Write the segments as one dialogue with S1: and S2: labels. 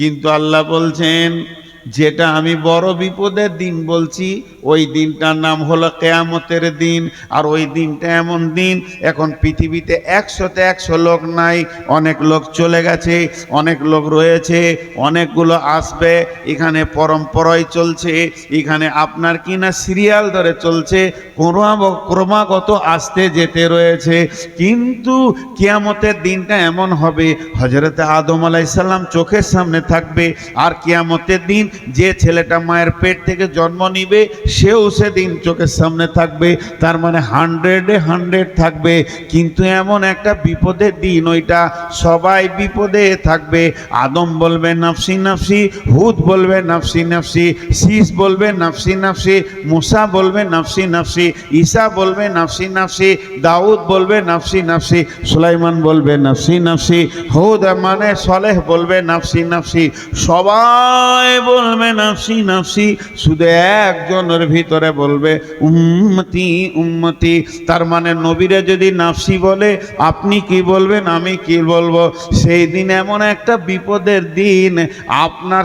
S1: কিন্তু আল্লাহ বলছেন যেটা আমি বড় বিপদের দিন বলছি, ওই দিনটার নাম হলো কেয়ামতের দিন, আর ওই দিনটা এমন দিন, এখন পৃথিবীতে একশোতে একশো লোক নাই, অনেক লোক চলে গেছে, অনেক লোক রয়েছে, অনেকগুলো আসবে, এখানে পরম্পরায় চলছে, এখানে আপনার কি না সিরিয়াল ধরে চলছে ক্রমা- ক্রমাগত আসতে যেতে রয়েছে, কিন্তু কিয়ামতের দিনটা এমন হবে হজরতে আদম আলাইসাল্লাম চোখের সামনে থাকবে, আর কিয়ামতের দিন যে ছেলেটা মায়ের পেট থেকে জন্ম নিবে, সেও সেদিন চোখের সামনে থাকবে। তার মানে হান্ড্রেডে হান্ড্রেড থাকবে। কিন্তু এমন একটা বিপদের দিন ওইটা। সবাই বিপদে থাকবে। আদম বলবে, নাফসি নাফসি। হুদ বলবে, নাফসি নাফসি। শীষ বলবে, নাফসি নাফসি। মুসা বলবে, নাফসি নাফসি। ঈসা বলবে, নাফসি নাফসি। দাউদ বলবে, নাফসি নাফসি। সুলাইমান বলবে, নাফসি নাফসি। হুদ মানে সলেহ বলবে, নাফসি নাফসি। সবাই বলবে, নাফসি নাফসি। শুধু একজনের ভিতরে বলবে, উম্মতি উম্মতি। তার মানে নবীরা যদি নাফসি বলে, আপনি কি বলবেন, আমি কি বলব? সেই দিন এমন একটা বিপদের দিন। আপনার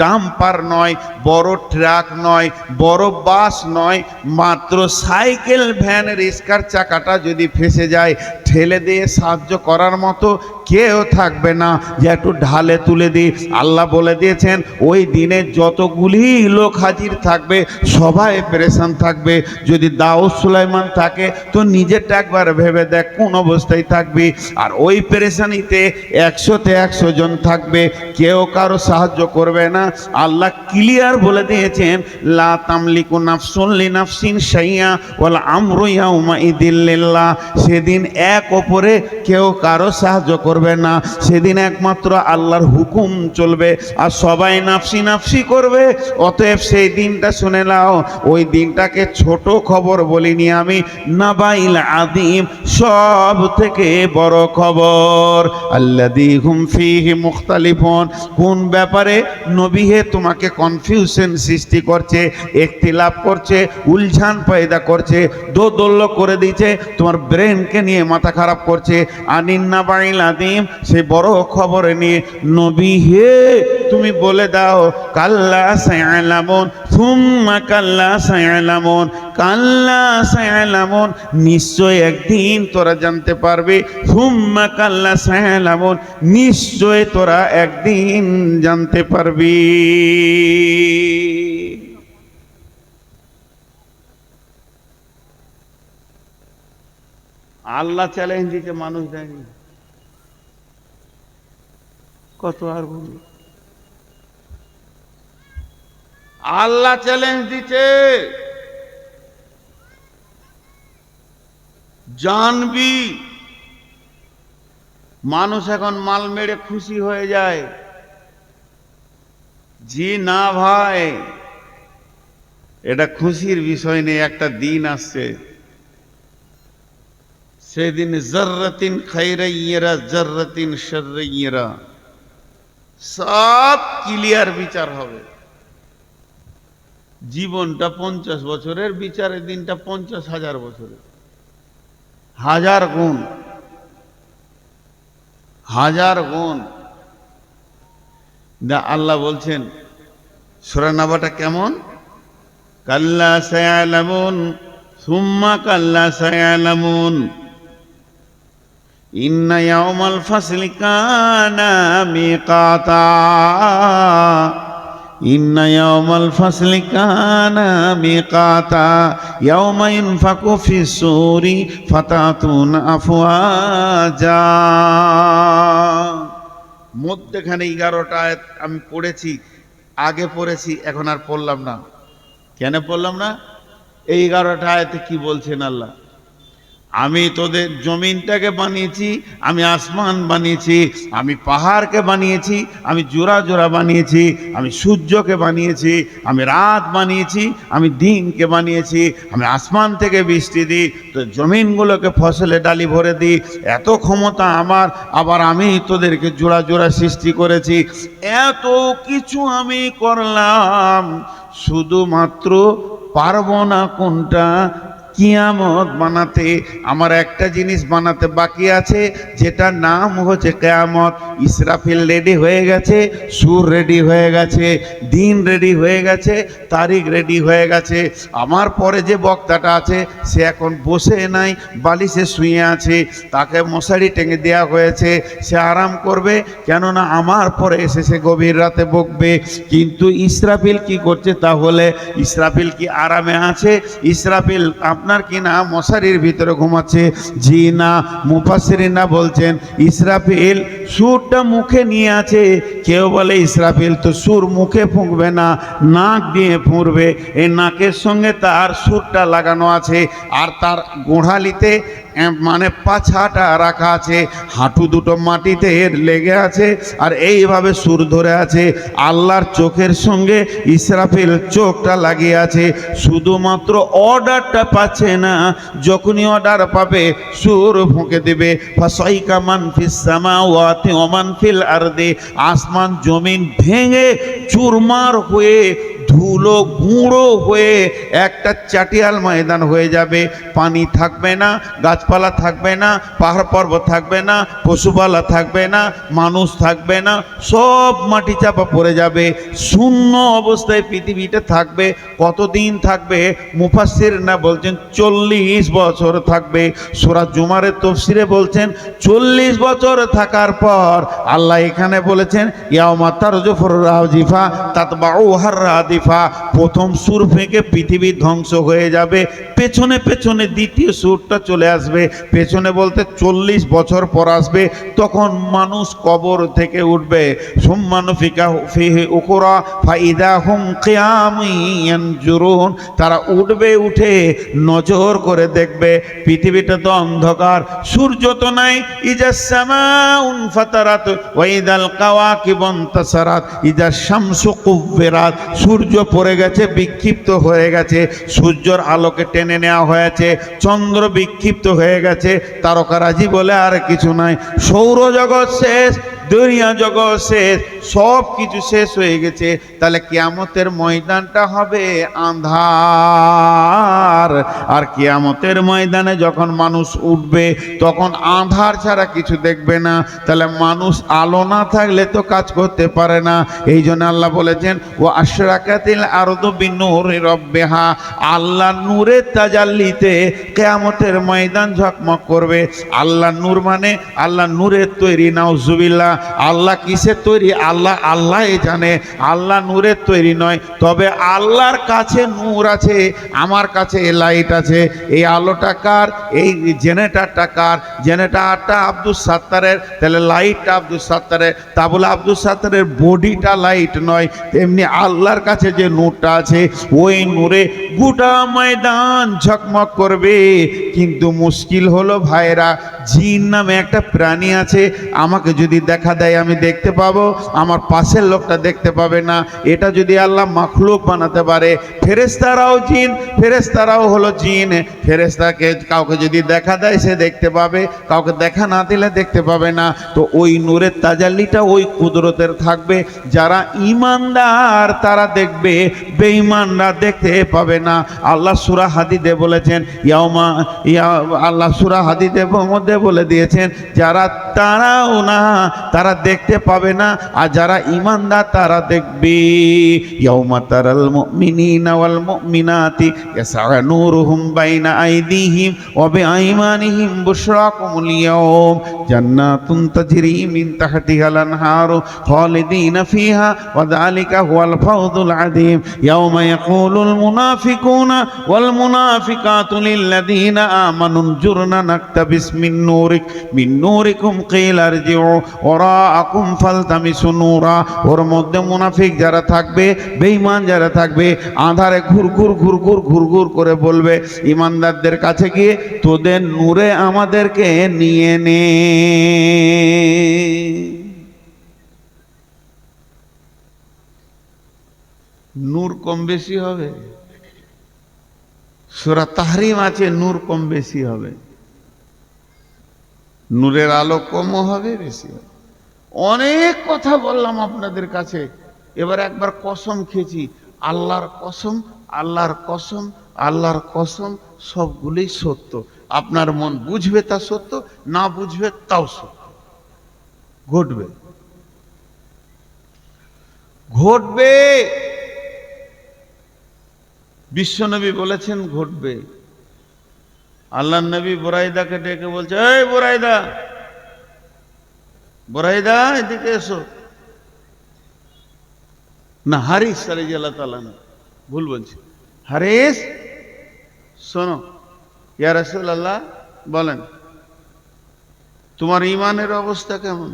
S1: ডাম্পার নয়, বড় ট্রাক নয়, বড় বাস নয়, মাত্র সাইকেল ভ্যান রিস্কার চাকাটা যদি ফেসে যায়, ঠেলে দিয়ে সাহায্য করার মতো কেউ থাকবে না, যে একটু ঢালে তুলে দিই। আল্লাহ বলে দিয়েছেন, ওই দিনে যতগুলি লোক হাজির থাকবে, সবাই পেরেশান থাকবে। যদি দাউদ সুলাইমান থাকে, তো নিজেরটা একবার ভেবে দেখ, কোন অবস্থায় থাকবি। আর ওই পেরেশানিতে একশোতে একশো জন থাকবে, কেউ কারও সাহায্য করবে না। আল্লাহ ক্লিয়ার বলে দিয়েছেন, লা তামলিকু নাফসুল্লি নাফসিন সাইয়া ওয়াল আমরু ইয়াউমা ইদিল্লিল্লাহ সেদিন এক ওপরে কেউ কারও সাহায্য করবে না, সেদিন একমাত্র আল্লাহর হুকুম চলবে আর সবাই নাফসি নাফসি করবে। অতএব সেই দিনটা শুনে নাও, ওই দিনটাকে ছোট খবর বলিনি আমি, নাবাইল আদিম সব থেকে বড় খবর। আল্লাদি মুখতালিফুন, কোন ব্যাপারে নবী হে তোমাকে কনফিউশন সৃষ্টি করছে একটিলাভ করছে, উলঝান পয়দা করছে, দোদল্য করে দিচ্ছে তোমার ব্রেনকে নিয়ে মাথা খারাপ করছে। আনিন্না বাইল আদিম সেই বড় খবর নিয়ে, নবী হে, তুমি বলে দাও, কাল্লা সায়ালামুন থুম্মা কাল্লা সায়ালামুন কাল্লা সায়ালামুন, নিশ্চয় একদিন তোরা জানতে পারবে থুম্মা কাল্লা সায়ালামুন, নিশ্চয় তোরা একদিন জানতে পারবি। আল্লাহ চ্যালেঞ্জ দিতে মানুষ দেয়নি। কত আর বলি আল্লাহ চ্যালেঞ্জ দিচ্ছে জানবি, মানুষ এখন মাল মেরে খুশি হয়ে যায়। জি না ভাই, এটা খুশির বিষয় নেই, একটা দিন আসছে। সেদিন জর্রতিন খাইরাইয়েরা, জর্রতিন শর্রাইয়েরা। সব ক্লিয়ার বিচার হবে। জীবনটা পঞ্চাশ বছরের, বিচারের দিনটা পঞ্চাশ হাজার বছরের। হাজার গুণ। হাজার গুণ। দা আল্লাহ বলছেন সুরানাবাটা কেমন? কাল্লা সায়ালামুন, সুম্মা কাল্লা সায়ালামুন। ইন্না ইয়াউমাল ফাসলি কানা মিকাতা। ইন্না ইয়াউমাল ফাসলি কানা মিকাতা। ইয়াউমা ইনফাকু ফিস সূরি ফাতাতুন আফওয়াজা। মধ্যখানে এগারোটা আয়াত আমি পড়েছি, আগে পড়েছি, এখন আর পড়লাম না। কেন পড়লাম না? এই এগারোটা আয়াতে কি বলছেন আল্লাহ? আমি তোদের জমিনটাকে বানিয়েছি, আমি আসমান বানিয়েছি, আমি পাহাড়কে বানিয়েছি, আমি জোড়া জোড়া বানিয়েছি, আমি সূর্যকে বানিয়েছি, আমি রাত বানিয়েছি, আমি দিনকে বানিয়েছি, আমি আসমান থেকে বৃষ্টি দিই তো জমিনগুলোকে ফসলে ডালি ভরে দিই, এত ক্ষমতা আমার, আবার আমি তোদেরকে জোড়া জোড়া সৃষ্টি করেছি, এত কিছু আমি করলাম, শুধুমাত্র পারব না কোনটা কিয়ামত বানাতে, আমার একটা জিনিস বানাতে বাকি আছে যেটা নাম হচ্ছে কেয়ামত। ইসরাফিল রেডি হয়ে গেছে, সুর রেডি হয়ে গেছে, দিন রেডি হয়ে গেছে, তারিখ রেডি হয়ে গেছে। আমার পরে যে বক্তাটা আছে, সে এখন বসে নাই, বালিশে শুয়ে আছে, তাকে মশারি টেঙে দেওয়া হয়েছে, সে আরাম করবে, কেননা আমার পরে এসে সে গভীর রাতে বকবে। কিন্তু ইসরাফিল কি করছে তাহলে? ইসরাফিল কি আরামে আছে? ইসরাফিল আপনার কি না মশারির ভিতরে ঘুমাচ্ছে? জি না মুফাসিরিনা বলছেন, ইসরাফিল সুরটা মুখে নিয়ে আছে। কেউ বলে, ইসরাফিল তো সুর মুখে ফুঁকবে না, নাক দিয়ে ফুঁড়বে। এই নাকের সঙ্গে তার সুরটা লাগানো আছে আর তার গোড়ালিতে মানে পাছাটা রাখা আছে। হাঁটু দুটো মাটিতে লেগে আছে আর এইভাবে সুর ধরে আছে। আল্লাহর চোখের সঙ্গে ইসরাফিল চোখটা লাগিয়ে আছে। শুধুমাত্র অর্ডারটা পাচ্ছে না, যখনই অর্ডার পাবে, সুর ফুঁকে দেবে। ফসাইকা মান ফিস সামাওয়াতি ওমান মান ফিল আরদে, আসমান জমিন ভেঙে চুরমার হয়ে ধুলো গুঁড়ো হয়ে একটা চাটিয়াল ময়দান হয়ে যাবে। পানি থাকবে না, গাছপালা থাকবে না, পাহাড় পর্বত থাকবে না, পশুপালা থাকবে না, মানুষ থাকবে না, সব মাটি চাপা পড়ে যাবে। শূন্য অবস্থায় পৃথিবীতে থাকবে। কতদিন থাকবে? মুফাসির না বলছেন চল্লিশ বছর থাকবে। সোরা জুমারের তফসিরে বলছেন চল্লিশ বছর থাকার পর আল্লাহ এখানে বলেছেন ইয়ামা তারজফর রাজিফা তাতবাউ হার রাদিফা। প্রথম সুর ফেঁকে পৃথিবী ধ্বংস হয়ে যাবে। পেছনে পেছনে দ্বিতীয় সুরটা চলে আসবে। পেছনে বলতে চল্লিশ বছর পর আসবে। তখন মানুষ কবর থেকে উঠবে। সুম্মানুফিকা ফিহে উখরা, ফাইদা হুম কিয়ামিয়ান জুরুন তারা উঠবে, উঠে নজর করে দেখবে। পৃথিবীটা তো অন্ধকার। সূর্য তো নাই। ইজা সামাউন ফাতারাত, ওয়াইদাল কাওয়াকিবন তাসারাত। ইজা শামসু কুব্বিরাত। সূর্য পড়ে গেছে, বিক্ষিপ্ত হয়ে গেছে। সূর্যর আলোকে টেনে নেওয়া হয়েছে। চন্দ্র বিক্ষিপ্ত হয়ে গেছে। তারকারাজি বলে আর কিছু নাই। সৌরজগৎ শেষ। দুনিয়া জগৎ শেষ, সব কিছু শেষ হয়ে গেছে। তাহলে কিয়ামতের ময়দানটা হবে আন্ধার। আর কিয়ামতের ময়দানে যখন মানুষ উঠবে, তখন আন্ধার ছাড়া কিছু দেখবে না। তাহলে মানুষ আলো না থাকলে তো কাজ করতে পারে না। এই জন্য আল্লাহ বলেছেন ও আশরাকাতিল আরদু বিনুরি রব্বিহা। আল্লাহ নূরের তাজাল্লিতে কেয়ামতের ময়দান ঝকমক করবে। আল্লাহ নূর মানে আল্লাহ নূরের তৈরি, নাউজুবিল্লাহ। আল্লাহ কিসের তৈরি? আল্লাহ আল্লাহ জানে। আল্লাহ নূরের তৈরি নয়। তবে আল্লাহর কাছে নূর আছে, আমার কাছে এ লাইট আছে। এই আলোটা কার? এই জেনারেটারটা কার? জেনারেটারটা আব্দুল সাত্তারের। তাহলে লাইটটা আব্দুল সাত্তারের। তা বলে আব্দুল সাত্তারের বডিটা লাইট নয়। তেমনি আল্লাহর কাছে যে নূরটা আছে, ওই নূরে গোটা ময়দান ঝকমক করবে। কিন্তু মুশকিল হলো ভাইরা জিন নামে একটা প্রাণী আছে, আমাকে যদি দেখা দেয় আমি দেখতে পাবো, আমার পাশের লোকটা দেখতে পাবে না। এটা যদি আল্লাহ মাখলুক বানাতে পারে ফেরেস্তারাও জিন ফেরেস্তারাও হলো জিন। ফেরেস্তাকে কাউকে যদি দেখা দেয়, সে দেখতে পাবে, কাউকে দেখা না দিলে দেখতে পাবে না। তো ওই নূরের তাজাল্লিটা ওই কুদরতের থাকবে। যারা ইমানদার, তারা দেখবে, বেঈমানরা দেখতে পাবে না, আল্লাহ সুরা হাদিদে বলেছেন ইয়ামা ইয়া, আল্লাহ সুরা হাদিদে মধ্যে বলে দিয়েছেন, যারা তারাও না, তারা দেখতে পাবে না, আর যারা ইমানদার তারা দেখবে। ইয়াউমা তারাল মুমিনিনা ওয়াল মুমিনাতি ইয়াসআ নূরুহুম বাইনা আইদিহিম ওয়া বিআইমানিহিম বুশরাকুমুল ইয়াউম। জান্নাতুন তাজরি মিন তাহতিহাল আনহারু খালিদিনা ফিহা ওয়া যালিকা হুয়াল ফাওজুল আযীম। ইয়াউমা ইয়াকুলুল ওর মধ্যে মুনাফিক যারা থাকবে যারা থাকবে, আধারে করে বলবে, ইমানদারদের কাছে গিয়ে তোদের নূরে আমাদেরকে নিয়ে নে। নূর কম বেশি হবে? সুরা তাহরিম আছে, নূর কম বেশি হবে। নূরের আলো কমও হবে, বেশি হবে। অনেক কথা বললাম আপনাদের কাছে। এবার একবার কসম খেয়েছি, আল্লাহর কসম আল্লাহর কসম আল্লাহর কসম, সবগুলোই সত্য। আপনার মন বুঝবে তা সত্য, না বুঝবে তাও সত্য। ঘটবে। ঘটবে। বিশ্বনবী বলেছেন, ঘটবে। আল্লাহ নবী বোরাইদাকে ডেকে বলছে, এই বোরাইদা বোরাইদা, এদিকে এসো। না, হারিস সারি আল্লাহ তালা না ভুল বলছি। হারিস, শোনো, ইয়া আল্লাহ বলেন, তোমার ইমানের অবস্থা কেমন?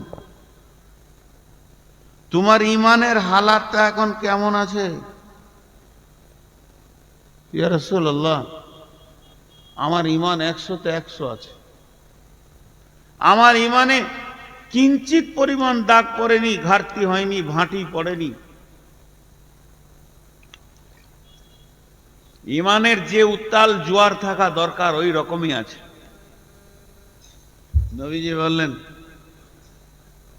S1: তোমার ইমানের হালাতটা এখন কেমন আছে? আমার ইমান একশোতে একশো আছে। আমার ইমানে কিঞ্চিত পরিমাণ দাগ পড়েনি, ঘাটতি হয়নি, ভাঁটি পড়েনি। ইমানের যে উত্তাল জোয়ার থাকা দরকার, ওই রকমই আছে। নবীজি বললেন,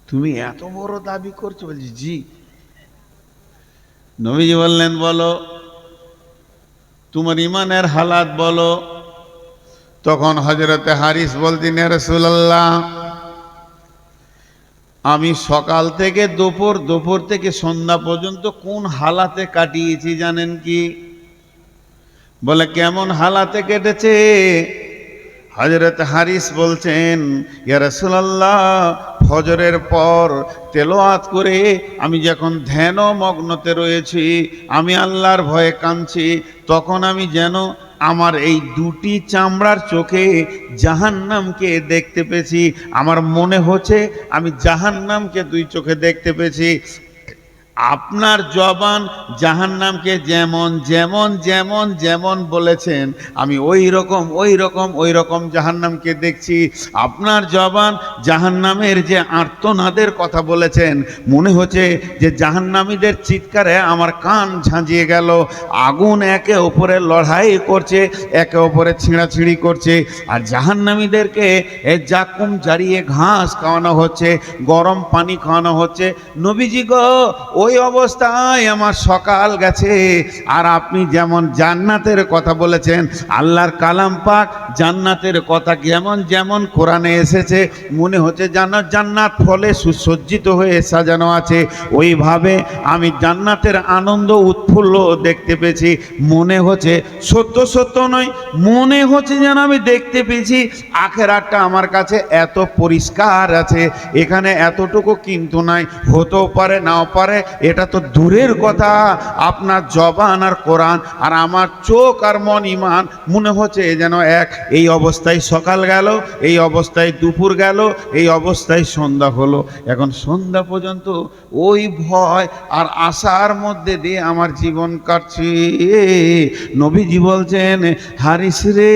S1: তুমি এত বড় দাবি করছ। বলছি, জি। নবীজি বললেন, বলো তোমার ইমানের হালাত বলো। তখন হজরতে হারিস বলতেন রসুল্লাহ আমি সকাল থেকে দুপুর দুপুর থেকে সন্ধ্যা পর্যন্ত কোন হালাতে কাটিয়েছি জানেন কি? বলে, কেমন হালাতে কেটেছে? হজরত হারিস বলছেন, ইয়া রাসূলুল্লাহ ফজরের পর তেলোয়াত করে আমি যখন ধ্যান মগ্নতে রয়েছি, আমি আল্লাহর ভয়ে কাঁদছি, তখন আমি যেন আমার এই দুটি চামড়ার চোখে জাহান্নামকে দেখতে পেয়েছি। আমার মনে হচ্ছে আমি জাহান্নামকে দুই চোখে দেখতে পেয়েছি। আপনার জবান জাহান্নামকে যেমন যেমন যেমন যেমন বলেছেন, আমি ওই রকম ওই রকম ওই রকম জাহান্নামকে দেখছি। আপনার জবান জাহান্নামের যে আর্তনাদের কথা বলেছেন, মনে হচ্ছে যে জাহান্নামীদের চিৎকারে আমার কান ঝাঁঝিয়ে গেল। আগুন একে ওপরে লড়াই করছে, একে ওপরে ছিঁড়াছিঁড়ি করছে, আর জাহান্নামীদেরকে জাকুম জারিয়ে ঘাস খাওয়ানো হচ্ছে, গরম পানি খাওয়ানো হচ্ছে। নবীজি গো অবস্থায় আমার সকাল গেছে। আর আপনি যেমন জান্নাতের কথা বলেছেন, আল্লাহর কালাম পাক জান্নাতের কথা যেমন যেমন কোরআনে এসেছে, মনে হচ্ছে জান্নাত জান্নাত ফলে সুসজ্জিত হয়ে সাজানো আছে। ওইভাবে আমি জান্নাতের আনন্দ উৎফুল্ল দেখতে পেয়েছি। মনে হচ্ছে সত্য সত্য নয়, মনে হচ্ছে যেন আমি দেখতে পেয়েছি। আখেরাতটা আমার কাছে এত পরিষ্কার আছে, এখানে এতটুকু কিন্তু নাই, হতেও পারে, নাও পারে এটা তো দূরের কথা। আপনার জবান আর কোরআন আর আমার চোখ আর মন ইমান, মনে হচ্ছে যেন এক। এই অবস্থায় সকাল গেল, এই অবস্থায় দুপুর গেল, এই অবস্থায় সন্ধ্যা হলো। এখন সন্ধ্যা পর্যন্ত ওই ভয় আর আশার মধ্যে দিয়ে আমার জীবন কাটছে। নবীজি বলছেন, হারিস রে,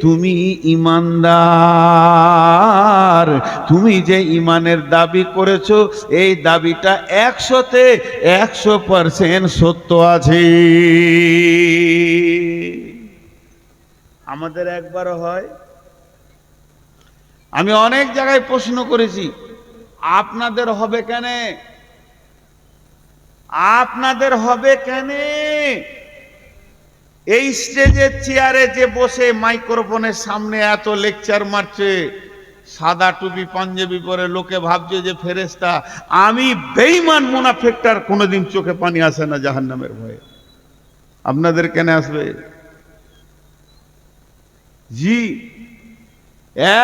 S1: তুমি ইমানদার। তুমি যে ইমানের দাবি করেছ, এই দাবিটা একশোতে একশো পার্সেন্ট সত্য আছে। আমাদের একবারও হয়। আমি অনেক জায়গায় প্রশ্ন করেছি আপনাদের হবে কেন? আপনাদের হবে কেন? এই স্টেজের চেয়ারে যে বসে মাইক্রোফোনের সামনে এত লেকচার মারছে। সাদা টুপি পাঞ্জাবি পরে লোকে ভাবছে যে ফেরেস্তা আমি বেইমান মুনাফেকটার কোনোদিন চোখে পানি আসে না জাহান্নামের ভয়ে। আপনাদের কেন আসবে? জি,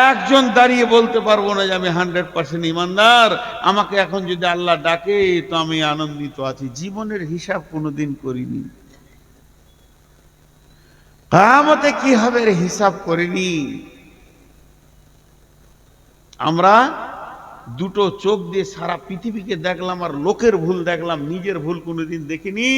S1: একজন দাঁড়িয়ে বলতে পারব না যে আমি হান্ড্রেড পার্সেন্ট ইমানদার আমাকে এখন যদি আল্লাহ ডাকে, তো আমি আনন্দিত আছি। জীবনের হিসাব কোনোদিন করিনি। কামতে কি হবে হিসাব করিনি? আমরা দুটো চোখ দিয়ে সারা পৃথিবীকে দেখলাম আর লোকের ভুল দেখলাম, নিজের ভুল কোনোদিন দেখিনি।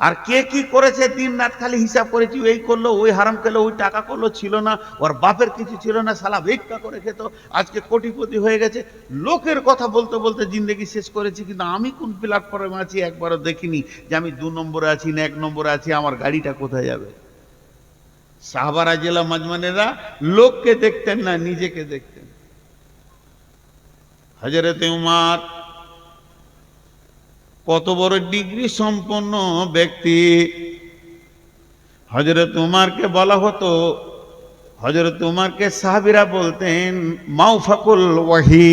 S1: আর কে কি করেছে দিন রাত খালি হিসাব করেছি এই করল, ওই হারাম করল ওই টাকা করল, ছিল না, ওর বাপের কিছু ছিল না, সালা ভিক্ষা করে খেত, আজকে কোটিপতি হয়ে গেছে। লোকের কথা বলতে বলতে জিন্দগি শেষ করেছি, কিন্তু আমি কোন প্ল্যাটফর্মে আছি একবারও দেখিনি যে আমি দু নম্বরে আছি না, এক নম্বরে আছি, আমার গাড়িটা কোথায় যাবে? সাহাবারা জেলা মাজমানেরা লোককে দেখতেন না, নিজেকে দেখতেন। হজরতে উমার। কত বড় ডিগ্রি সম্পন্ন ব্যক্তি। হজরত উমারকে বলা হতো, হজরত উমারকে সাহাবিরা বলতেন, মাউফাকুল ওয়াহি।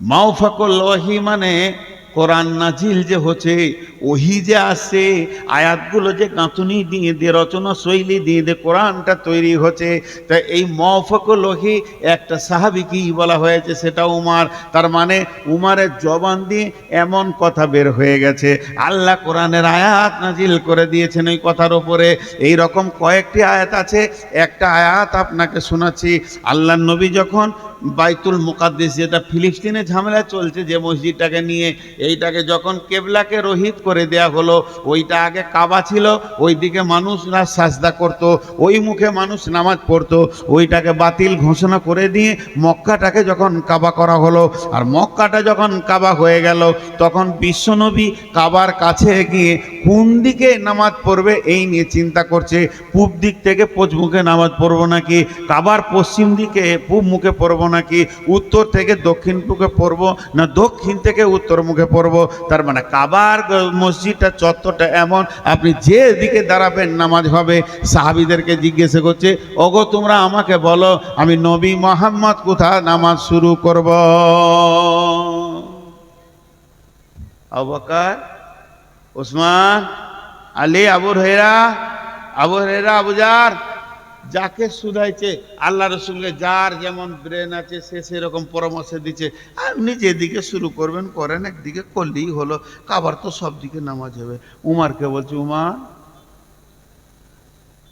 S1: মাউফাকুল ওয়াহি মানে কোরআন নাজিল যে হচ্ছে ওহি যে আসছে আয়াতগুলো যে গাঁথুনি দিয়ে দিয়ে, রচনা শৈলী দিয়ে দিয়ে কোরআনটা তৈরি হচ্ছে, তা এই মফকুল একটা সাহাবিকেই বলা হয়েছে সেটা উমার। তার মানে উমারের জবান দিয়ে এমন কথা বের হয়ে গেছে। আল্লাহ কোরআনের আয়াত নাজিল করে দিয়েছেন ওই কথার ওপরে এই রকম কয়েকটি আয়াত আছে। একটা আয়াত আপনাকে শোনাচ্ছি। আল্লাহ নবী যখন বাইতুল মুকাদ্দিস যেটা ফিলিস্তিনে ঝামেলা চলছে, যে মসজিদটাকে নিয়ে এইটাকে যখন কেবলাকে রহিত করে দেয়া হলো, ওইটা আগে কাবা ছিল ওই দিকে মানুষরা সাজদা করত, ওই মুখে মানুষ নামাজ পড়ত, ওইটাকে বাতিল ঘোষণা করে দিয়ে মক্কাটাকে যখন কাবা করা হলো, আর মক্কাটা যখন কাবা হয়ে গেল, তখন বিশ্বনবী কাবার কাছে গিয়ে কোন দিকে নামাজ পড়বে এই নিয়ে চিন্তা করছে, পূব দিক থেকে পশ্চিমুখে নামাজ পড়ব নাকি, কাবার পশ্চিম দিকে পূব মুখে পড়ব নাকি উত্তর থেকে দক্ষিণ মুখে পড়ব না দক্ষিণ থেকে উত্তর মুখে পড়ব? তার মানে কাবার মসজিদটা চত্বরটা এমন, আপনি যে দিকে দাঁড়াবেন নামাজ হবে। সাহাবিদেরকে জিজ্ঞেস করছে, ওগো, তোমরা আমাকে বলো, আমি নবী মোহাম্মদ কোথায় নামাজ শুরু করব? আবকার ওসমান, আলী আবুর হেরা আবু হেরা আবুজার যাকে শুধাইছে আল্লাহ রসুলকে যার যেমন ব্রেন আছে, সে সেরকম পরামর্শ দিচ্ছে। আপনি যেদিকে শুরু করবেন, করেন, একদিকে করলেই হলো, কাবার তো সব দিকে নামাজ হবে। উমারকে বলছে, উমার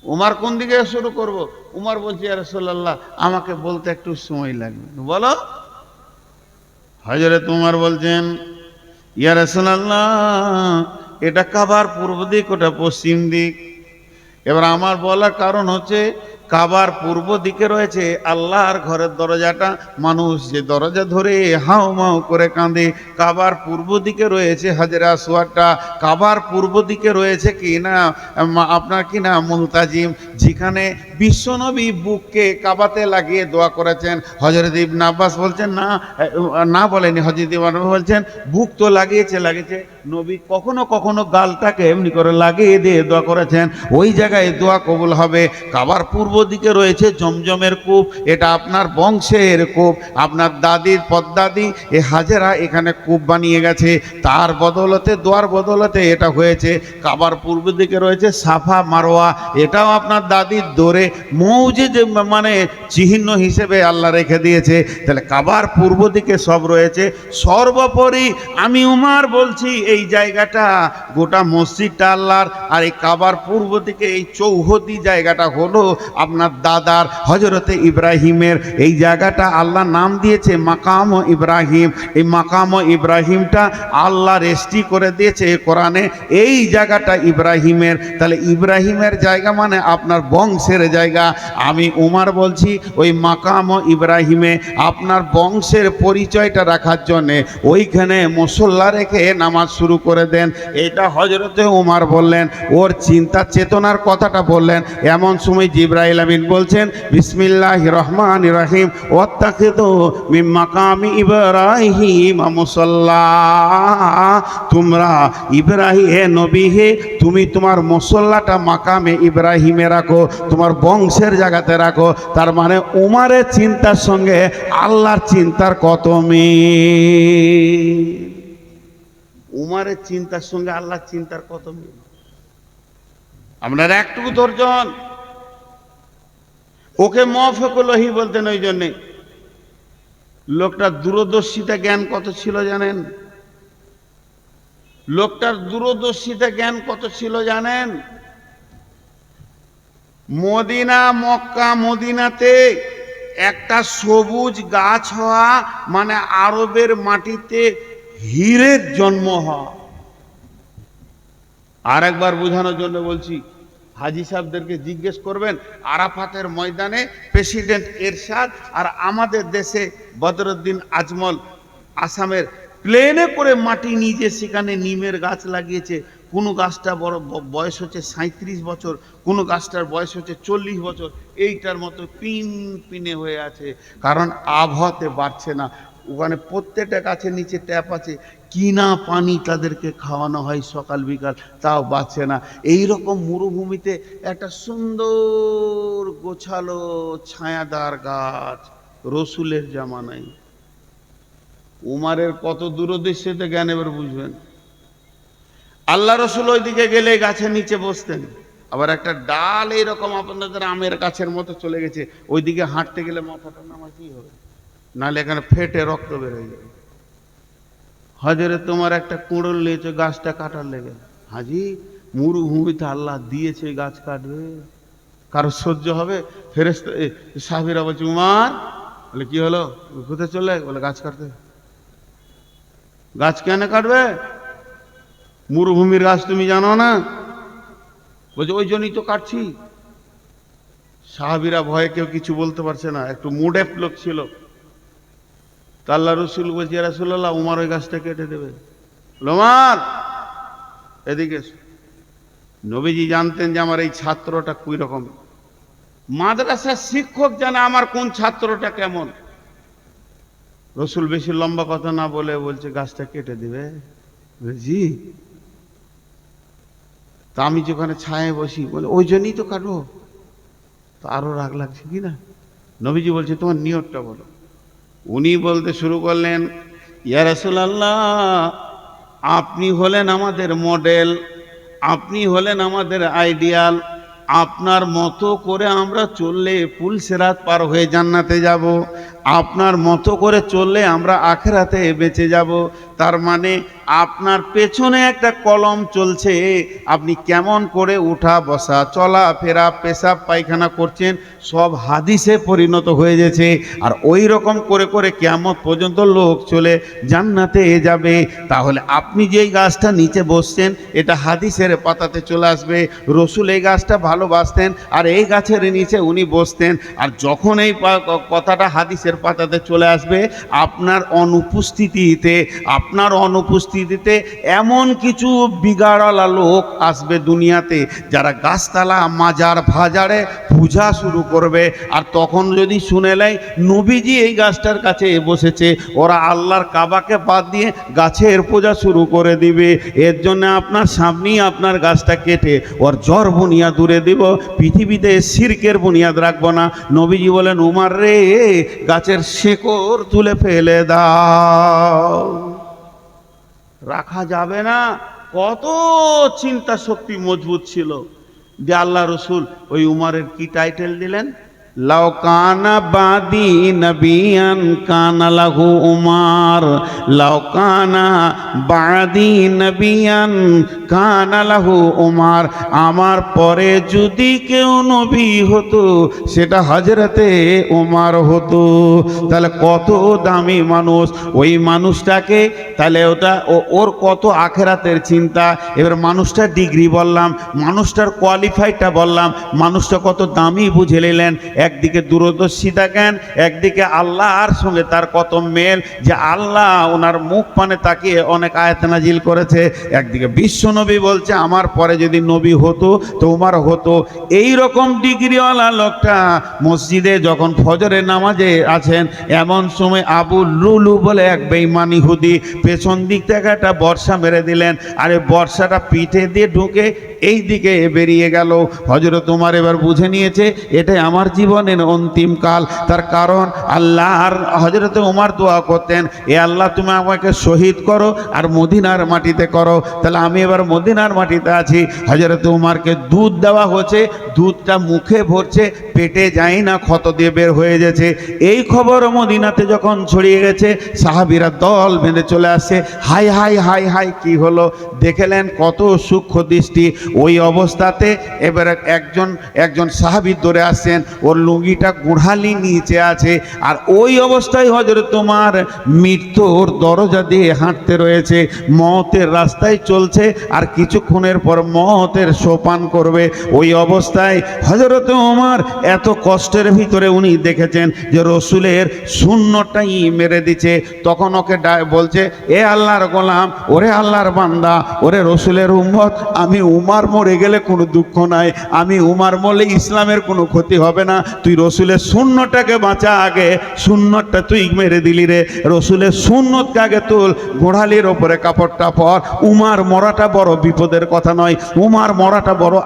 S1: উমার কোন দিকে শুরু করব? উমার বলছে রসোল্লাহ আমাকে বলতে একটু সময় লাগবে। বলো। হজরত উমার বলছেন, ইয়া রসোল্লাহ এটা কাবার পূর্ব দিক, ওটা পশ্চিম দিক। এবার আমার বলার কারণ হচ্ছে, কাবার পূর্ব দিকে রয়েছে আল্লাহর ঘরের দরজাটা। মানুষ যে দরজা ধরে হাউ মাউ করে কাঁদে, কাবার পূর্ব দিকে রয়েছে হাজরা সোয়ারটা। কাবার পূর্ব দিকে রয়েছে কি না আপনার কি না, মুলতাজিম? যেখানে বিশ্বনবী বুককে কাবাতে লাগিয়ে দোয়া করেছেন। হজরত ইবন আব্বাস বলছেন, না না বলেনি হজরত ইবন বলছেন, বুক তো লাগিয়েছে লাগিয়েছে। নবী কখনো কখনো গালটাকে এমনি করে লাগিয়ে দিয়ে দোয়া করেছেন। ওই জায়গায় দোয়া কবুল হবে। কাবার পূর্ব দিকে রয়েছে জমজমের কূপ। এটা আপনার বংশের কূপ। আপনার দাদির পদ্দাদি, এ হাজেরা এখানে কূপ বানিয়ে গেছে। তার বদলতে, দোয়ার বদলতে এটা হয়েছে। কাবার পূর্ব দিকে রয়েছে সাফা মারোয়া। এটাও আপনার দাদির দোরে। মৌজে যে মানে চিহ্ন হিসেবে আল্লাহ রেখে দিয়েছে। তাহলে কাবার পূর্ব দিকে সব রয়েছে। সর্বোপরি আমি উমার বলছি এই জায়গাটা, গোটা মসজিদটা আল্লাহর, আর এই কাবার পূর্ব দিকে এই চৌহদি জায়গাটা হলো আপনার দাদার হজরতে ইব্রাহিমের। এই জায়গাটা আল্লাহ নাম দিয়েছে মাকাম ইব্রাহিম। এই মাকাম ইব্রাহিমটা আল্লাহ রেস্টি করে দিয়েছে কোরআনে। এই জায়গাটা ইব্রাহিমের। তাহলে ইব্রাহিমের জায়গা মানে আপনার বংশের জায়গা। আমি উমার বলছি, ওই মাকাম ইব্রাহিমে আপনার বংশের পরিচয়টা রাখার জন্যে। ওইখানে মুসল্লা রেখে নামাজ শুরু করে দেন। এটা হজরতে উমার বললেন, ওর চিন্তা চেতনার কথাটা বললেন। এমন সময় জিব্রাইল আমিন বলছেন বিসমিল্লাহ রহমান রহিম ওত্তাকিদ মিম মাকামি ইব্রাহিম তোমরা ইব্রাহিম হে নবী হে, তুমি তোমার মুসল্লাটা মাকামে ইব্রাহিমে রাখো, তোমার বংশের জায়গাতে রাখো। তার মানে উমারের চিন্তার সঙ্গে আল্লাহর চিন্তার কত মিল? উমারের চিন্তার সঙ্গে আল্লাহর চিন্তার কত মিল আপনারা একটুকু ধৈর্য হন। ওকে মফেকুলহি বলতেন ওই জন্যে। লোকটার দূরদর্শিতা জ্ঞান কত ছিল জানেন? লোকটার দূরদর্শিতা জ্ঞান কত ছিল জানেন? মদিনা মক্কা মদিনাতে একটা সবুজ গাছ হওয়া মানে আরবের মাটিতে হীরের জন্ম হওয়া আর একবার বোঝানোর জন্য বলছি, হাজি সাহেবদেরকে জিজ্ঞেস করবেন, আরাফাতের ময়দানে প্রেসিডেন্ট এরশাদ আর আমাদের দেশে বদরুদ্দিন আজমল আসামের প্লেনে করে মাটি নিজে সেখানে নিমের গাছ লাগিয়েছে। কোনো গাছটা বড় বয়স হচ্ছে সাঁত্রিশ বছর, কোনো গাছটার বয়স হচ্ছে চল্লিশ বছর। এইটার মতো পিন পিনে হয়ে আছে। কারণ আবহাওয়াতে বাড়ছে না। ওখানে প্রত্যেকটা গাছের নিচে ট্যাপ আছে। কিনা পানি তাদেরকে খাওয়ানো হয় সকাল, বিকাল, তাও বাঁচে না। এই রকম মরুভূমিতে একটা সুন্দর গোছালো ছায়াদার গাছ রসুলের জামানাই উমারের কত দূরদৃশ্যতে জ্ঞান এবার বুঝবেন। আল্লাহ রসুল ওইদিকে গেলে গাছের নিচে বসতেন। আবার একটা ডাল এইরকম আপনাদের আমের গাছের মতো চলে গেছে। ওইদিকে হাঁটতে গেলে মাথাটা নামা কি হবে। নাহলে এখানে ফেটে রক্ত বের হয়ে যাবে। হজরে তোমার একটা কুড়োল নিয়েছে, গাছটা কাটার লেগে। হাজি মরুভূমিতে আল্লাহ দিয়েছে গাছ কাটবে। কারও সহ্য হবে? ফেরেস্ত সাহেবেরা বলছে, উমার, বলে, কি হলো? কোথায় চলে বলে, গাছ কাটতে। গাছ কেন কাটবে? মরুভূমির গাছ তুমি জানো না? বলছে, ওই জন্যই তো কাটছি। সাহাবিরা ভয়ে কেউ কিছু বলতে পারছে না। একটু মুডেপ লোক ছিল। তা আল্লাহ রসুল বলছে রাসুল্লাহ উমার ওই গাছটা কেটে দেবে। লোমার এদিকে। নবীজি জানতেন যে আমার এই ছাত্রটা কুই রকম মাদ্রাসার শিক্ষক জানে আমার কোন ছাত্রটা কেমন। রসুল বেশি লম্বা কথা না বলে বলছে, গাছটা কেটে দিবে? জি। তা আমি যেখানে ছায়ে বসি, বলে, ওই জন্যই তো কাটবো তো আরও রাগ লাগছে কি না? নবীজি বলছে, তোমার নিয়তটা বলো। উনি বলতে শুরু করলেন ইয়ারসুল আল্লাহ আপনি হলেন আমাদের মডেল, আপনি হলেন আমাদের আইডিয়াল, আপনার মতো করে আমরা চললে পুলসেরাত পার হয়ে জান্নাতে যাব। আপনার মতো করে চললে আমরা আখেরাতে বেঁচে যাব। তার মানে আপনার পেছনে একটা কলম চলছে, আপনি কেমন করে উঠা বসা, চলা ফেরা, পেশাব পায়খানা করছেন, সব হাদিসে পরিণত হয়ে গেছে। আর ওই রকম করে করে কেমন পর্যন্ত লোক চলে জান্নাতে যাবে। তাহলে আপনি যেই গাছটা নিচে বসছেন, এটা হাদিসের পাতাতে চলে আসবে। রসুল এই গাছটা ভালোবাসতেন, আর এই গাছের নিচে উনি বসতেন। আর যখন এই কথাটা হাদিসের পাতাতে চলে আসবে। আপনার অনুপস্থিতিতে আপনার অনুপস্থিতিতে এমন কিছু বিগাড়ালা লোক আসবে দুনিয়াতে, যারা গাছতলা, মাজার, ভাজারে পূজা শুরু করবে। আর তখন যদি শুনে নেয়, নবীজি এই গাছটার কাছে বসেছে, ওরা আল্লাহর কাবাকে বাদ দিয়ে গাছের পূজা শুরু করে দিবে। এর জন্য আপনার সামনেই আপনার গাছটা কেটে ওর জ্বর বুনিয়া দূরে দিব, পৃথিবীতে সিরকের বুনিয়াদ রাখব না। নবীজি বলেন, উমার রে গাছের শিকড় তুলে ফেলে দাও। রাখা যাবে না। কত চিন্তা শক্তি মজবুত ছিল। যে আল্লাহ রসুল ওই উমারের কি টাইটেল দিলেন? লাউ কানা বাদি নবিয়ান কানা লাহু উমার। লাউ কানা বাদি নবিয়ান কানা লাহু উমার। আমার পরে যদি কেউ নবী হতো, সেটা হজরতে উমার হতো। তাহলে কত দামি মানুষ। ওই মানুষটাকে তাহলে ওটা ওর কত আখেরাতের চিন্তা। এবার মানুষটার ডিগ্রি বললাম, মানুষটার কোয়ালিফাইডটা বললাম, মানুষটা কত দামি বুঝে নিলেন। একদিকে দূরদর্শিতা জ্ঞান একদিকে আল্লাহর সঙ্গে তার কত মেল যে আল্লাহ ওনার মুখ পানে তাকিয়ে অনেক আয়াত নাজিল করেছে। একদিকে বিশ্ব নবী বলছে, আমার পরে যদি নবী হতো তো উমার হতো। এই রকম ডিগ্রিওয়ালা লোকটা মসজিদে যখন ফজরের নামাজে আছেন, এমন সময় আবু লুলু বলে এক বেইমানি হুদি পেছন দিক থেকে একটা বর্ষা মেরে দিলেন। আরে বর্ষাটা পিঠে দিয়ে ঢুকে এই দিকে বেরিয়ে গেল। হজরত তোমার এবার বুঝে নিয়েছে, এটাই আমার জীবনের অন্তিম কাল। তার কারণ আল্লাহর হজরত উমার দোয়া করতেন, এ আল্লাহ, তুমি আমাকে শহীদ করো আর মদিনার মাটিতে করো। তাহলে আমি এবার মদিনার মাটিতে আছি। হজরত উমারকে দুধ দেওয়া হচ্ছে, দুধটা মুখে ভরছে, পেটে যায় না, ক্ষত দিয়ে বের হয়ে গেছে। এই খবর মদিনাতে যখন ছড়িয়ে গেছে, সাহাবিরা দল বেঁধে চলে আসছে হাই হাই হাই হাই কি হলো? দেখলেন কত সূক্ষ্ম দৃষ্টি। ওই অবস্থাতে এবার একজন একজন সাহাবি ধরে আসছেন। ওর লুঙ্গিটা গুড়ালি নিচে আছে। আর ওই অবস্থায় হজরত তোমার মৃত্যুর দরজা দিয়ে হাঁটতে রয়েছে। মতের রাস্তায় চলছে আর কিছুক্ষণের পর মতের সোপান করবে। ওই অবস্থায় হজরত ওমর এত কষ্টের ভিতরে উনি দেখেছেন যে রসুলের শূন্যটাই মেরে দিচ্ছে। তখন ওকে বলছে, এ আল্লাহর গোলাম, ওরে আল্লাহর বান্দা, ওরে রসুলের উম্মত, আমি উমার মরে গেলে কোনো দুঃখ নাই, আমি উমার মরলে ইসলামের কোনো ক্ষতি হবে না তুই রসুলের শূন্যটাকে বাঁচা আগে শূন্যটা তুই মেরে দিলি রে। রসুলের শূন্যতকে আগে তুল? গোড়ালির ওপরে কাপড়টা পর। উমার মরাটা বড় বিপদের কথা নয়। উমার মরাটা বড়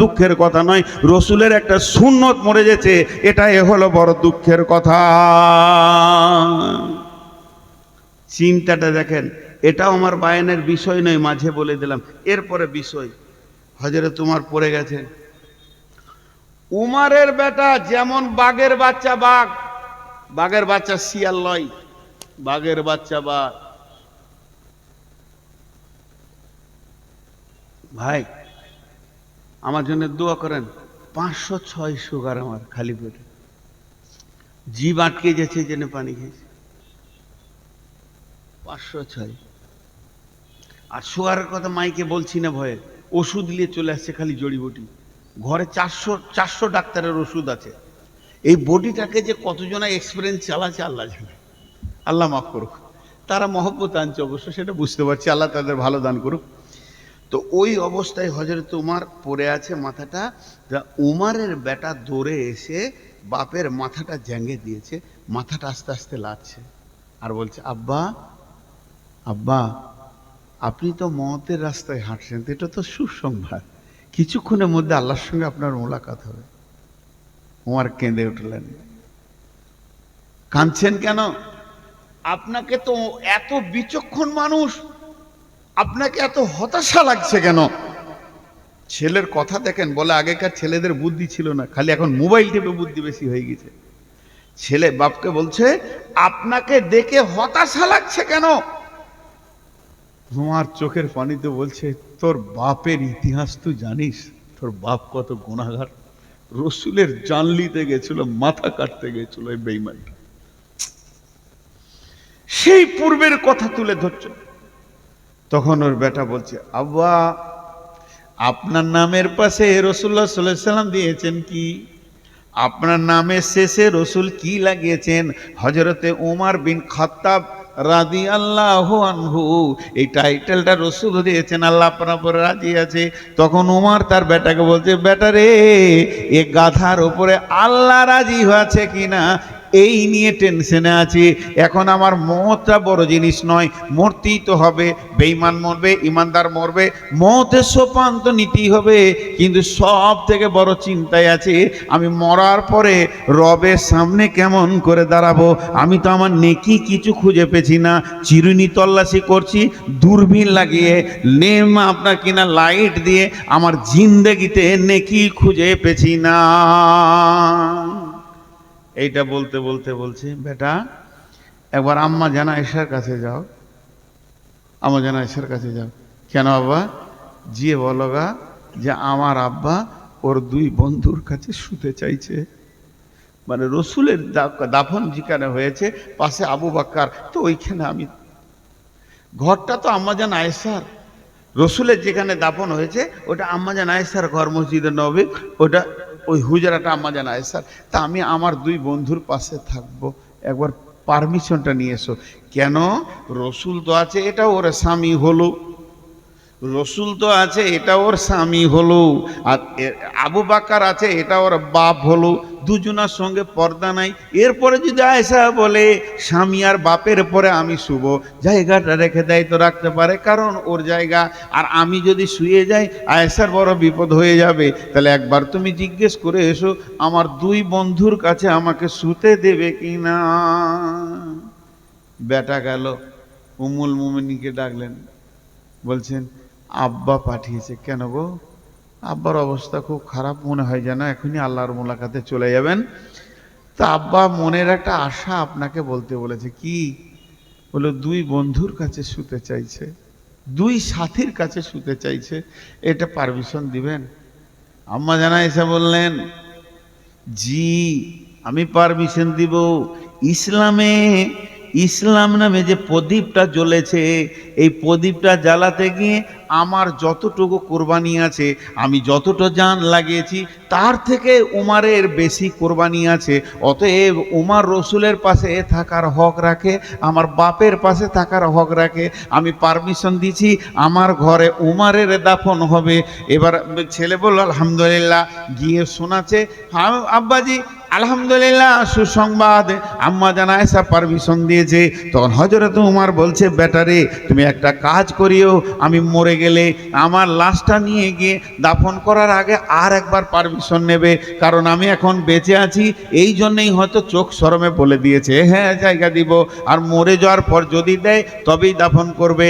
S1: দুঃখের কথা নয়। রসুলের একটা শূন্যত মরে গেছে এ হলো বড় দুঃখের কথা। চিন্তাটা দেখেন, এটাও আমার বায়ানের বিষয় নয়, মাঝে বলে দিলাম। এরপরে বিষয় হজরে তোমার পড়ে গেছে। উমারের বেটা যেমন বাঘের বাচ্চা বাঘ, বাঘের বাচ্চা শিয়াল লয় বাঘের বাচ্চা বাঘ। ভাই, আমার জন্য দোয়া করেন, পাঁচশো ছয় সুগার আমার খালি পেটে। জীব আটকে গেছে জন্য পানি খেয়েছে। পাঁচশো ছয়। আর সুগারের কথা মাইকে বলছি না ভয়ে, ওষুধ নিয়ে চলে আসছে খালি জড়িবুটি। ঘরে চারশো চারশো ডাক্তারের ওষুধ আছে। এই বডিটাকে যে কতজনা এক্সপিরিয়েন্স চালাচ্ছে, আল্লাহ জানে। আল্লাহ মাফ করুক। তারা মহব্বত আনছে অবশ্য, সেটা বুঝতে পারছি। আল্লাহ তাদের ভালো দান করুক। তো ওই অবস্থায় হজরত উমার পড়ে আছে মাথাটা। উমারের বেটা দৌড়ে এসে বাপের মাথাটা জ্যাঙ্গে দিয়েছে। মাথাটা আস্তে আস্তে লাগছে আর বলছে, আব্বা আব্বা, আপনি তো মতের রাস্তায় হাঁটছেন এটা তো সুসংবাদ। কিছুক্ষণের মধ্যে আল্লাহর সঙ্গে আপনার মোলাকাত হবে। উমার কেঁদে উঠলেন। কাঁদছেন কেন? আপনাকে তো এত বিচক্ষণ মানুষ, আপনাকে এত হতাশা লাগছে কেন? ছেলের কথা দেখেন, বলে আগেকার ছেলেদের বুদ্ধি ছিল না, খালি এখন মোবাইল টেপে বুদ্ধি বেশি হয়ে গেছে। ছেলে বাপকে বলছে, আপনাকে দেখে হতাশা লাগছে কেন? তোমার চোখের পানিতে বলছে তোর বাপের ইতিহাস তুই জানিস? তোর বাপ কত গুণাগার রসুলের জানলিতে গেছিল, মাথা কাটতে গেছিল এই বেইমানটা সেই পূর্বের কথা তুলে ধরছে। তখন ওর বেটা বলছে, আব্বা, আপনার নামের পাশে রসুল্লাহ সাল্লাহ সাল্লাম দিয়েছেন কি? আপনার নামের শেষে রসুল কি লাগিয়েছেন? হজরতে উমার বিন খাত্তাব রাদি আল্লাহ আনহু, এই টাইটেলটা রসুল দিয়েছেন, আল্লাহ আপনার উপরে রাজি আছে। তখন উমার তার বেটাকে বলছে, বেটা রে, এ গাধার উপরে আল্লাহ রাজি হয়েছে কিনা? এই নিয়ে টেনশনে আছি। এখন আমার মতটা বড় জিনিস নয়, মরতেই তো হবে বেইমান মরবে ইমানদার মরবে, মতের সোপান তো নিতেই হবে। কিন্তু সব থেকে বড় চিন্তায় আছে, আমি মরার পরে রবের সামনে কেমন করে দাঁড়াবো? আমি তো আমার নেকি কিছু খুঁজে পেছি না, চিরুনি তল্লাশি করছি, দূরবীন লাগিয়ে, নেম আপনার কিনা লাইট দিয়ে, আমার জিন্দেগিতে নেকি খুঁজে পেছি না। এইটা বলতে বলতে বলছে, বেটা, একবার আম্মা জানা এসার কাছে যাও। আম্মা জানা এসার কাছে যাও। কেন আব্বা? জিয়ে বলগা যে আমার আব্বা ওর দুই বন্ধুর কাছে শুতে চাইছে। মানে রসুলের দাফন যেখানে হয়েছে, পাশে আবু বাক্কার, তো ওইখানে আমি। ঘরটা তো আম্মাজান আয়েসার রসুলের যেখানে দাফন হয়েছে, ওটা আম্মাজান আয়েসার ঘর মসজিদে নবে ওটা ওই হুজারাটা হুজরাটা আম্মাজান স্যার, তা আমি আমার দুই বন্ধুর পাশে থাকব, একবার পারমিশনটা নিয়ে এসো। কেন? রসুল তো আছে, এটা ওর স্বামী হলো। রসুল তো আছে, এটা ওর স্বামী হলো। আর আবু বাক্কার আছে, এটা ওর বাপ হলো। দুজনার সঙ্গে পর্দা নাই। এরপরে যদি আয়সা বলে, স্বামী আর বাপের পরে আমি শুভ জায়গাটা রেখে দেয় তো রাখতে পারে, কারণ ওর জায়গা। আর আমি যদি শুয়ে যাই আয়েসার বড় বিপদ হয়ে যাবে। তাহলে একবার তুমি জিজ্ঞেস করে এসো, আমার দুই বন্ধুর কাছে আমাকে শুতে দেবে কি না বেটা গেল। উমুল মুমিনীকে ডাকলেন। বলছেন, আব্বা পাঠিয়েছে, কেন গো? আব্বার অবস্থা খুব খারাপ মনে হয় যেন, এখনই আল্লাহর মোলাকাতে চলে যাবেন। তা আব্বা মনের একটা আশা আপনাকে বলতে বলেছে, কি? বলে দুই বন্ধুর কাছে শুতে চাইছে, দুই সাথীর কাছে শুতে চাইছে, এটা পারমিশন দিবেন? আম্মা জানা এসে বললেন, জি, আমি পারমিশন দিব। ইসলামে, ইসলাম নামে যে প্রদীপটা জ্বলেছে, এই প্রদীপটা জ্বালাতে গিয়ে আমার যতটুকু কোরবানি আছে, আমি যতটা জান লাগিয়েছি, তার থেকে উমারের বেশি কোরবানি আছে। অতএব উমার রসুলের পাশে থাকার হক রাখে, আমার বাপের পাশে থাকার হক রাখে। আমি পারমিশন দিছি, আমার ঘরে উমারের দাফন হবে। এবার ছেলে বলল, আলহামদুলিল্লাহ। গিয়ে শোনাচ্ছে হ্যাঁ আব্বাজি, আলহামদুলিল্লাহ, সুসংবাদ। আম্মা জানা এসা পারমিশন দিয়েছে। তখন হজরত উমার বলছে ব্যাটারে তুমি একটা কাজ করিও, আমি মরে গেলে আমার লাশটা নিয়ে গিয়ে দাফন করার আগে আর একবার পারমিশন নেবে। কারণ আমি এখন বেঁচে আছি, এই জন্যেই হয়তো চোখ সরমে বলে দিয়েছে হ্যাঁ জায়গা দিব। আর মরে যাওয়ার পর যদি দেয়, তবেই দাফন করবে।